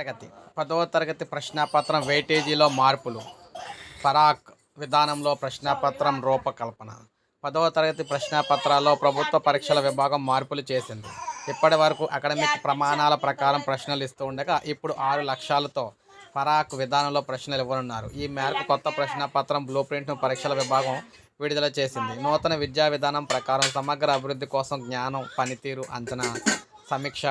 తరగతి పదవ తరగతి ప్రశ్నాపత్రం వెయిటేజీలో మార్పులు ఫరాక్ విధానంలో ప్రశ్నాపత్రం రూపకల్పన పదవ తరగతి ప్రశ్నాపత్రాల్లో ప్రభుత్వ పరీక్షల విభాగం మార్పులు చేసింది. ఇప్పటి వరకు అకాడమిక్ ప్రమాణాల ప్రకారం ప్రశ్నలు ఇస్తూ ఉండగా ఇప్పుడు ఆరు లక్ష్యాలతో పరాక్ విధానంలో ప్రశ్నలు ఇవ్వనున్నారు. ఈ మేరకు కొత్త ప్రశ్నాపత్రం బ్లూ ప్రింట్ను పరీక్షల విభాగం విడుదల చేసింది. నూతన విద్యా విధానం ప్రకారం సమగ్ర అభివృద్ధి కోసం జ్ఞానం పనితీరు అంచనా సమీక్ష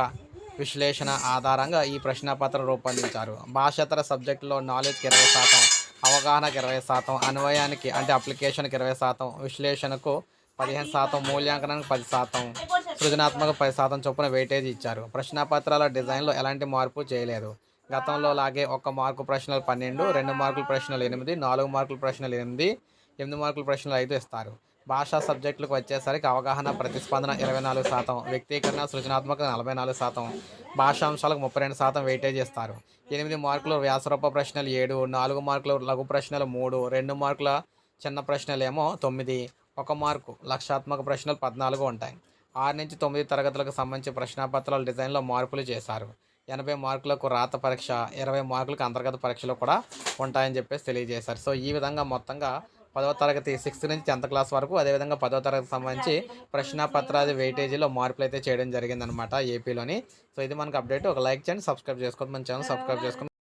విశ్లేషణ ఆధారంగా ఈ ప్రశ్నపత్రం రూపొందించారు. భాషేతర సబ్జెక్టులో నాలెడ్జ్కి ఇరవై శాతం అవగాహనకి ఇరవై శాతం అన్వయానికి అంటే అప్లికేషన్కి ఇరవై శాతం విశ్లేషణకు పదిహేను శాతం మూల్యాంకనానికి పది శాతం సృజనాత్మక పది శాతం చొప్పున వెయిటేజ్ ఇచ్చారు. ప్రశ్నపత్రాల డిజైన్లో ఎలాంటి మార్పు చేయలేదు. గతంలో లాగే ఒక మార్కు ప్రశ్నలు పన్నెండు రెండు మార్కుల ప్రశ్నలు ఎనిమిది నాలుగు మార్కుల ప్రశ్నలు ఎనిమిది ఎనిమిది మార్కుల ప్రశ్నలు ఐదు ఇస్తారు. భాషా సబ్జెక్టులకు వచ్చేసరికి అవగాహన ప్రతిస్పందన ఇరవై నాలుగు శాతం వ్యక్తీకరణ సృజనాత్మక నలభై నాలుగు శాతం భాషాంశాలకు ముప్పై రెండు శాతం వెయిటేజ్ ఇస్తారు. ఎనిమిది మార్కులు వ్యాసరూప ప్రశ్నలు ఏడు నాలుగు మార్కులు లఘు ప్రశ్నలు మూడు రెండు మార్కుల చిన్న ప్రశ్నలు ఏమో తొమ్మిది ఒక మార్కు లక్షాత్మక ప్రశ్నలు పద్నాలుగు ఉంటాయి. ఆరు నుంచి తొమ్మిది తరగతులకు సంబంధించి ప్రశ్నాపత్రాల డిజైన్లో మార్పులు చేశారు. ఎనభై మార్కులకు రాత పరీక్ష ఇరవై మార్కులకు అంతర్గత పరీక్షలు కూడా ఉంటాయని చెప్పేసి తెలియజేశారు. సో ఈ విధంగా మొత్తంగా పదవ తరగతి సిక్స్త్ నుంచి టెన్త్ క్లాస్ వరకు అదేవిధంగా పదవ తరగతి సంబంధించి ప్రశ్నాపత్రాది వెయిటేజీలో మార్పులు అయితే చేయడం జరిగిందనమాట ఏపీలోని సో ఇది మనకు అప్డేట్. ఒక లైక్ చేయండి సబ్స్క్రైబ్ చేసుకోండి మన ఛానల్ సబ్స్క్రైబ్ చేసుకోండి.